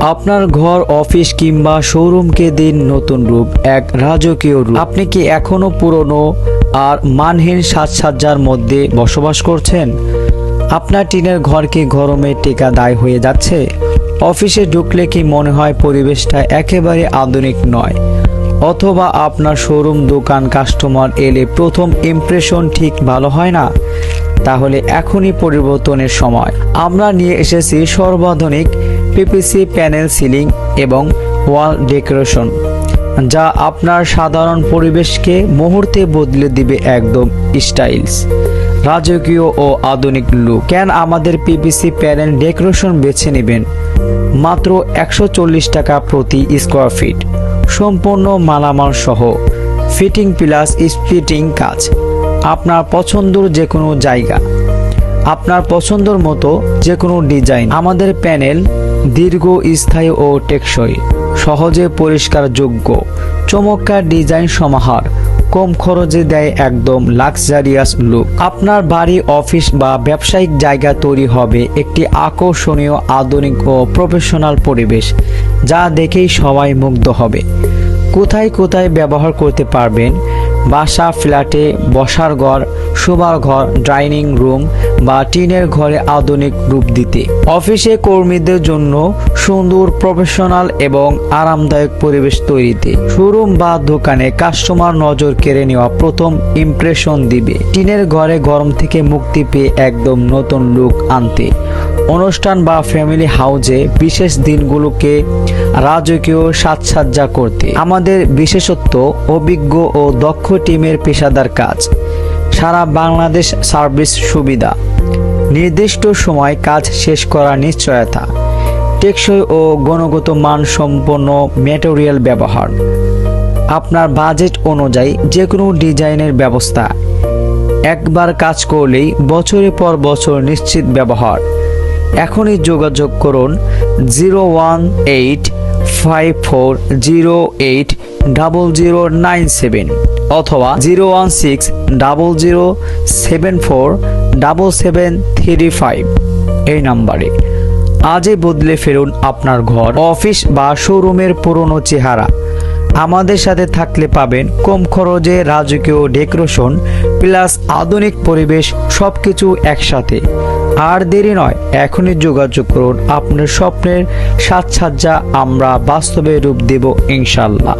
আপনার ঘর, অফিস কিংবা শোরুমকে দিন নতুন রূপ, এক রাজকীয় রূপ। আপনি কি এখনও পুরনো আর মানহীন সাজসজ্জার মধ্যে বসবাস করছেন? আপনার টিনের ঘর কি গরমে টেকা দায় হয়ে যাচ্ছে? অফিসে ঢুকলে কি মনে হয় পরিবেশটা একেবারে আধুনিক নয়? অথবা আপনার শোরুম, দোকান, কাস্টমার এলে প্রথম ইমপ্রেশন ঠিক ভালো হয় না? তাহলে এখনই পরিবর্তনের সময়। আমরা নিয়ে এসেছি সর্বাধুনিক পিপিসি প্যানেল সিলিং এবং ওয়াল ডেকোরেশন যা আপনার সাধারণ পরিবেশকে মুহূর্তে বদলে দিবে একদম স্টাইলস রাজকীয় ও আধুনিক লুক কেন আমাদের পিপিসি প্যানেল ডেকোরেশন বেছে নেবেন? মাত্র একশো চল্লিশ টাকা প্রতি স্কোয়ার ফিট সম্পূর্ণ মালামাল সহ ফিটিং প্লাস স্প্লিটিং কাজ, আপনার পছন্দের যে কোনো জায়গা। আপনার পছন্দর মতো যে কোনো ডিজাইন। আমাদের প্যানেল দীর্ঘ, স্থায়ী ও টেকসই, সহজে পরিষ্কারযোগ্য, চমৎকার ডিজাইন সমাহার, কম খরচে দেয় একদম লাক্সারিয়াস লুক আপনার বাড়ি, অফিস বা ব্যবসায়িক জায়গা তৈরি হবে একটি আকর্ষণীয়, আধুনিক ও প্রফেশনাল পরিবেশ, যা দেখেই সবাই মুগ্ধ হবে। কোথায় কোথায় ব্যবহার করতে পারবেন বাসা, ফ্ল্যাটে, বসার ঘর, শোবার ঘর, ডাইনিং রুম বা টিনের ঘরে আধুনিক রূপ দিতে। অফিসে কর্মীদের জন্য সুন্দর, প্রফেশনাল এবং আরামদায়ক পরিবেশ তৈরিতে। শোরুম বা দোকানে কাস্টমার নজর কেড়ে নেওয়া প্রথম ইমপ্রেশন দিবে। টিনের ঘরে গরম থেকে মুক্তি পেয়ে একদম নতুন লুক আনতে। অনুষ্ঠান বা ফ্যামিলি হাউজে বিশেষ দিনগুলোকে রাজকীয় সাজসজ্জা করতে। আমাদের বিশেষত্ব, অভিজ্ঞ ও দক্ষ টিমের পেশাদার কাজ। সারা বাংলাদেশ সার্ভিস সুবিধা। নির্দিষ্ট সময় কাজ শেষ করার নিশ্চয়তা। টেকসই ও গুণগত মান সম্পন্ন ম্যাটেরিয়াল ব্যবহার। আপনার বাজেট অনুযায়ী যে কোনো ডিজাইনের ব্যবস্থা। একবার কাজ করলেই বছরের পর বছর নিশ্চিত ব্যবহার। এখনই যোগাযোগ করুন zero one eight five four zero eight double zero nine seven অথবা zero one six double zero seven four double seven three five এই নাম্বারে। আজই বদলে ফেরুন আপনার ঘর, অফিস বা শোরুমের পুরনো চেহারা। আমাদের সাথে থাকলে পাবেন কম খরচে রাজকীয় ডেকোরেশন, প্লাস আধুনিক পরিবেশ, সবকিছু একসাথে। আর দেরি নয় এখনই যোগাযোগ করুন। আপনার স্বপ্নের সাজসজ্জা আমরা বাস্তবে রূপ দেব ইনশাল্লাহ